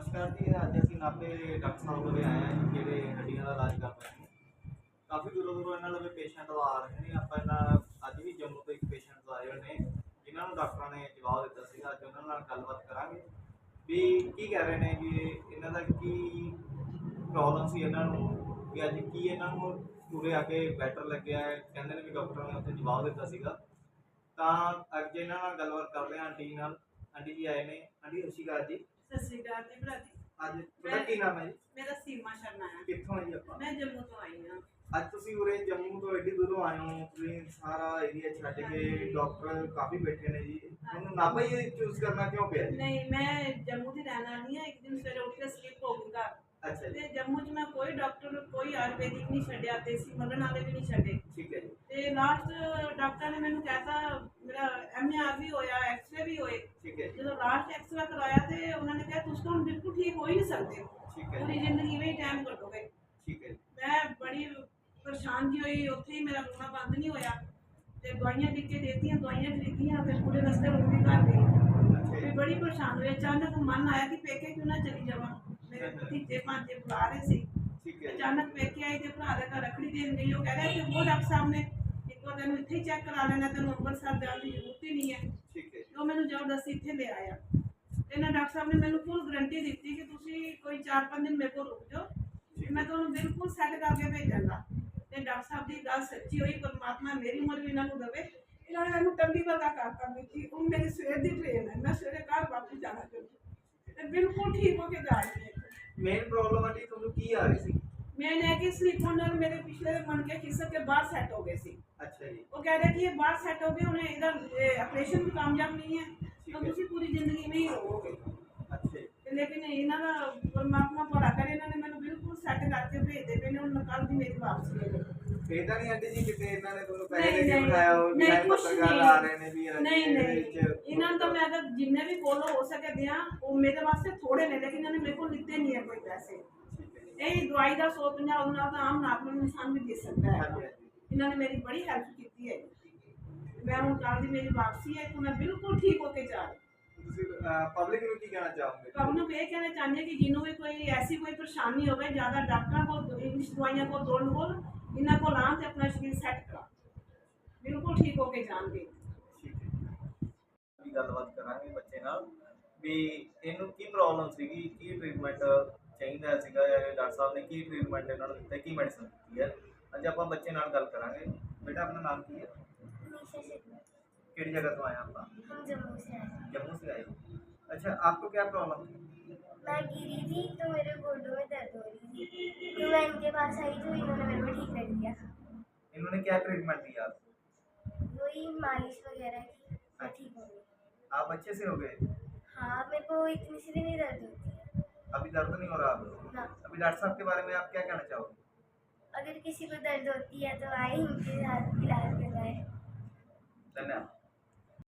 ਨਮਸਕਾਰ ਜੀ ਅੱਜ ਅਸੀਂ ਨਾਪੇ ਡਾਕਟਰ ਸਾਹਿਬ ਕੋਲੇ ਆਏ ਹਾਂ ਜੀ, ਜਿਹੜੇ ਹੱਡੀਆਂ ਦਾ ਇਲਾਜ ਕਰ ਰਹੇ ਨੇ। ਕਾਫੀ ਦੂਰੋਂ ਦੂਰੋਂ ਇਹਨਾਂ ਲਵੇ ਪੇਸ਼ੈਂਟ ਆ ਰਹੇ ਨੇ। ਆਪਾਂ ਇਹਨਾਂ ਅੱਜ ਵੀ ਜੰਮੂ ਤੋਂ ਇੱਕ ਪੇਸ਼ੈਂਟ ਆਏ ਹੋਏ ਨੇ ਜਿਨ੍ਹਾਂ ਨੂੰ ਡਾਕਟਰਾਂ ਨੇ ਜਵਾਬ ਦਿੱਤਾ ਸੀਗਾ। ਅੱਜ ਉਹਨਾਂ ਨਾਲ ਗੱਲਬਾਤ ਕਰਾਂਗੇ। ਵੀ ਕੀ ਕਹਿ ਰਹੇ ਨੇ ਵੀ ਇਹਨਾਂ ਦਾ ਕੀ ਪ੍ਰੋਬਲਮ ਸੀ ਇਹਨਾਂ ਨੂੰ? ਵੀ ਅੱਜ ਕੀ ਇਹਨਾਂ ਨੂੰ ਪੂਰੇ ਆ ਕੇ ਬੈਟਰ ਲੱਗਿਆ ਹੈ? ਕਹਿੰਦੇ ਨੇ ਵੀ ਡਾਕਟਰਾਂ ਨੇ ਉੱਥੇ ਜਵਾਬ ਦਿੱਤਾ ਸੀਗਾ। ਤਾਂ ਅੱਜ ਇਹਨਾਂ ਨਾਲ ਗੱਲਬਾਤ ਕਰਦੇ ਹਾਂ ਆਂਟੀ ਨਾਲ। ਆਂਟੀ ਜੀ ਆਏ ਨੇ। ਆਂਟੀ ਸਤਿ ਸ਼੍ਰੀ ਅਕਾਲ ਜੀ। ਸਤਿ ਸ਼੍ਰੀ ਅਕਾਲ ਜੀ ਭਰਾ ਜੀ ਅੱਜ ਤੁਹਾਡਾ ਕੀ ਨਾਮ ਹੈ ਜੀ ਮੇਰਾ ਸੀਮਾ ਸ਼ਰਮਾ ਹੈ ਕਿੱਥੋਂ ਹੈ ਜੀ ਆਪਾਂ ਮੈਂ ਜੰਮੂ ਤੋਂ ਆਈ ਹਾਂ ਅੱਜ ਤੁਸੀਂ ਉਰੇ ਜੰਮੂ ਤੋਂ ਐਡੀ ਦੂਰੋਂ ਆਏ ਹੋ ਤੁਸੀਂ ਸਾਰਾ ਏਰੀਆ ਛੱਡ ਕੇ ਡਾਕਟਰ ਕਾਫੀ ਬੈਠੇ ਨੇ ਜੀ ਤੁਹਾਨੂੰ ਨਾਭਾ ਹੀ ਚੂਜ਼ ਕਰਨਾ ਕਿਉਂ ਪਿਆ ਜੀ ਨਹੀਂ ਮੈਂ ਜੰਮੂ ਦੀ ਰਹਿਣ ਵਾਲੀ ਹਾਂ ਇੱਕ ਦਿਨ ਸਵੇਰੇ ਉੱਠ ਕੇ ਸਲੀਪ ਹੋ ਗਈ ਘਰ ਅੱਛਾ ਜੀ ਤੇ ਜੰਮੂ 'ਚ ਮੈਂ ਕੋਈ ਡਾਕਟਰ ਕੋਈ ਆਯੁਰਵੈਦਿਕ ਨਹੀਂ ਛੱਡਿਆ ਦੇਸੀ ਮਲਣ ਵਾਲੇ ਵੀ ਨਹੀਂ ਛੱਡੇ ਠੀਕ ਹੈ ਜੀ ਤੇ ਲਾਸਟ ਡਾਕਟਰ ਨੇ ਮੈਨੂੰ ਕਹਿਤਾ ਮੇਰਾ ਐਮਆਰ ਵੀ ਹੋਇਆ ਐਕਸਰੇ ਵੀ ਹੋਏ ਠੀਕ ਹੈ ਜੀ ਤੇ ਤਾਂ ਹੁਣ ਬਿਲਕੁਲ ਠੀਕ ਹੋ ਹੀ ਨਹੀਂ ਸਕਦੇ। ਠੀਕ ਹੈ ਪੂਰੀ ਜੀ ਜ਼ਿੰਦਗੀ ਵਿੱਚ ਟਾਈਮ ਕੱਟੋਗੇ। ਠੀਕ ਹੈ ਜੀ। ਮੈਂ ਬੜੀ ਪਰੇਸ਼ਾਨ ਜੀ ਹੋਈ ਉੱਥੇ ਹੀ ਮੇਰਾ ਰੋਣਾ ਬੰਦ ਨਹੀਂ ਹੋਇਆ। ਤੇ ਦਵਾਈਆਂ ਲਿਖ ਕੇ ਦੇਤੀਆਂ ਦਵਾਈਆਂ ਖਰੀਦੀਆਂ ਫਿਰ ਪੂਰੇ ਰਸਤੇ ਰੋਟੀ ਘਰ ਗਈ ਜੀ। ਬੜੀ ਪਰੇਸ਼ਾਨ ਹੋਈ ਅਚਾਨਕ ਮਨ ਆਇਆ ਕਿ ਪੇਕੇ ਕਿਉਂ ਨਾ ਚਲੀ ਜਾਵਾਂ। ਮੇਰੇ ਭਤੀਜੇ ਭਾਂਜੇ ਬੁਲਾ ਰਹੇ ਸੀ। ਠੀਕ ਹੈ ਜੀ। ਅਚਾਨਕ ਪੇਕੇ ਆਈ ਤੇ ਭਰਾ ਦੇ ਘਰ ਰੱਖੜੀ ਦੇਣ ਗਈ। ਉਹ ਕਹਿ ਰਿਹਾ ਕਿ ਉਹ ਡਾਕਟਰ ਸਾਹਿਬ ਨੇ ਇੱਕ ਵਾਰ ਤੈਨੂੰ ਇੱਥੇ ਚੈੱਕ ਕਰਾ ਲੈਣਾ ਤੈਨੂੰ ਅੰਮ੍ਰਿਤਸਰ ਜਾਣ ਦੀ ਜ਼ਰੂਰਤ ਹੀ ਨਹੀਂ ਹੈ। ਠੀਕ ਹੈ ਉਹ ਮੈਨੂੰ ਜ਼ਬਰਦਸਤੀ ਇੱਥੇ ਲੈ ਆਇਆ। ਤੇ ਇਹਨਾਂ ਡਾਕਟਰ ਸਾਹਿਬ ਨੇ ਮੈਨੂੰ ਫੁੱਲ ਗਰੰਟੀ ਦਿੱਤੀ ਕਿ ਤੁਸੀਂ ਕੋਈ 4-5 ਦਿਨ ਮੇਰੇ ਕੋਲ ਰੁਕ ਜਾਓ ਤੇ ਮੈਂ ਤੁਹਾਨੂੰ ਬਿਲਕੁਲ ਸੈੱਟ ਕਰਕੇ ਭੇਜਾਂਗਾ ਤੇ ਡਾਕਟਰ ਸਾਹਿਬ ਦੀ ਗੱਲ ਸੱਚੀ ਹੋਈ ਪਰਮਾਤਮਾ ਮੇਰੀ ਉਮਰ ਵੀ ਇਹਨਾਂ ਨੂੰ ਦੇਵੇ ਇਹਨਾਂ ਨੇ ਮੈਨੂੰ ਟੰਡੀ ਵਰਗਾ ਕਰਤਾ ਦਿੱਤੀ ਉਹ ਮੇਰੀ ਸਵੇਰ ਦੀ ਟ੍ਰੇਨ ਹੈ ਮੈਂ ਸਵੇਰੇ ਘਰ ਵਾਪਸ ਜਾਣਾ ਚਾਹੁੰਦੀ ਤੇ ਬਿਲਕੁਲ ਠੀਕ ਹੋ ਕੇ ਜਾ ਰਹੀ ਹਾਂ ਮੇਨ ਪ੍ਰੋਬਲਮ ਆਂਟੀ ਤੁਹਾਨੂੰ ਕੀ ਆ ਰਹੀ ਸੀ मैंने कि स्लीप होनर मेरे पिछले मन के खिसक के बाहर सेट हो गए सी ਅੱਛਾ ਜੀ वो कह रहे कि ये बाहर सेट हो गए उन्हें इधर ऑपरेशन भी कामयाब नहीं है ठीक तो है। तुसी पूरी जिंदगी में ही रहोगे ਕਰਕੇ ਭੇਜਦੇ ਪਏ ਨੇ ਹੁਣ ਕੱਲ ਦੀ ਮੇਰੀ ਵਾਪਸੀ ਹੈ ਇਹ ਤਾਂ ਨਹੀਂ ਆਂਟੀ ਜੀ ਕਿਤੇ ਇਹਨਾਂ ਨੇ ਤੁਹਾਨੂੰ ਪੈਸੇ ਨਹੀਂ ਦੇ ਕੇ ਨਹੀਂ ਬਿਠਾਇਆ ਹੋ ਵੀ ਨਹੀਂ ਆਹ ਕੁਛ ਪੱਤਰਕਾਰ ਨਹੀਂ। ਆ ਰਹੇ ਨੇ ਵੀ ਨਹੀਂ ਇਹਦੇ ਨਹੀਂ। ਵਿੱਚ ਇਹਨਾਂ ਨੂੰ ਤਾਂ ਮੈਂ ਅਗਰ ਜਿੰਨੇ ਵੀ ਕੋਲ ਹੋ ਸਕੇ ਦਿਆਂ ਉਹ ਮੇਰੇ ਵਾਸਤੇ ਥੋੜੇ ਨੇ ਲੇਕਿਨ ਇਹਨਾਂ ਨੇ ਮੇਰੇ ਕੋਲ ਲਿੱਤੇ ਨਹੀਂ ਹੈ ਕੋਈ ਪੈਸੇ। ਠੀਕ ਹੈ ਜੀ। ਇਹ ਦਵਾਈ ਦਾ 150 ਉਹਨਾਂ ਦਾ ਆਮ ਨਾਰਮਲ ਇਨਸਾਨ ਵੀ ਦੇ ਸਕਦਾ ਹੈ। ਹਾਂਜੀ ਹਾਂਜੀ। ਇਹਨਾਂ ਨੇ ਮੇਰੀ ਬੜੀ ਹੈਲਪ ਕੀਤੀ ਹੈ। ਮੈਂ ਹੁਣ ਕੱਲ ਦੀ ਮੇਰੀ ਵਾਪਸੀ ਹੈ ਤਾਂ ਮੈਂ ਬਿਲਕੁਲ ਠੀਕ ਹੋ ਕੇ ਜਾ ਰਹੀ। ਤੁਸੀਂ ਪਬਲਿਕ ਨੂੰ ਕੀ ਕਹਿਣਾ ਚਾਹੋਗੇ? ਸਭ ਨੂੰ ਇਹ ਕਹਿਣਾ ਚਾਹੁੰਦੇ ਕਿ ਜਿਹਨੂੰ ਵੀ ਕੋਈ ਐਸੀ ਕੋਈ ਪਰੇਸ਼ਾਨੀ ਹੋਵੇ ਜ਼ਿਆਦਾ ਡਾਕਟਰਾਂ ਕੋਲ ਇੰਗਲਿਸ਼ ਦਵਾਈਆਂ ਕੋਲ ਦੌੜਨ ਕੋਲ ਇਹਨਾਂ ਕੋਲ ਆਉਣ ਤੇ ਆਪਣਾ ਸਰੀਰ ਸੈੱਟ ਕਰਾ ਬਿਲਕੁਲ ਠੀਕ ਹੋ ਕੇ ਜਾਣਗੇ। ਵੀ ਗੱਲਬਾਤ ਕਰਾਂਗੇ ਬੱਚੇ ਨਾਲ। ਵੀ ਇਹਨੂੰ ਕੀ ਪ੍ਰੋਬਲਮ ਸੀਗੀ? ਕੀ ਟ੍ਰੀਟਮੈਂਟ ਚਾਹੀਦਾ ਸੀਗਾ? ਜਾਂ ਡਾਕਟਰ ਸਾਹਿਬ ਨੇ ਕੀ ਟ੍ਰੀਟਮੈਂਟ ਇਹਨਾਂ ਨੂੰ ਦਿੱਤਾ? ਕੀ ਮੈਡੀਸਨ ਦਿੱਤੀ ਹੈ? ਅੱਜ ਆਪਾਂ ਬੱਚੇ ਨਾਲ ਗੱਲ ਕਰਾਂਗੇ। ਬੇਟਾ ਆਪਣਾ ਨਾਮ ਕੀ ਹੈ? किस जगह तो आए आप जम्मू से आए अच्छा आपको क्या प्रॉब्लम थी? मैं गिरी थी तो मेरे गोडों में दर्द हो रही थी। तो मैं इनके पास आई तो इन्होंने मेरे को ठीक कर दिया। इन्होंने क्या ट्रीटमेंट दिया आपको? वही मालिश वगैरह की अच्छा। ठीक हो गई। आप अच्छे से हो गए? हाँ मेरे को इतनी सी भी नहीं दर्द होती है। अभी दर्द नहीं हो रहा आपको? अभी डॉक्टर साहब के बारे में आप क्या कहना चाहोगे? अगर किसी को दर्द होती है तो आए इनके साथ इलाज करवाए। धन्यवाद।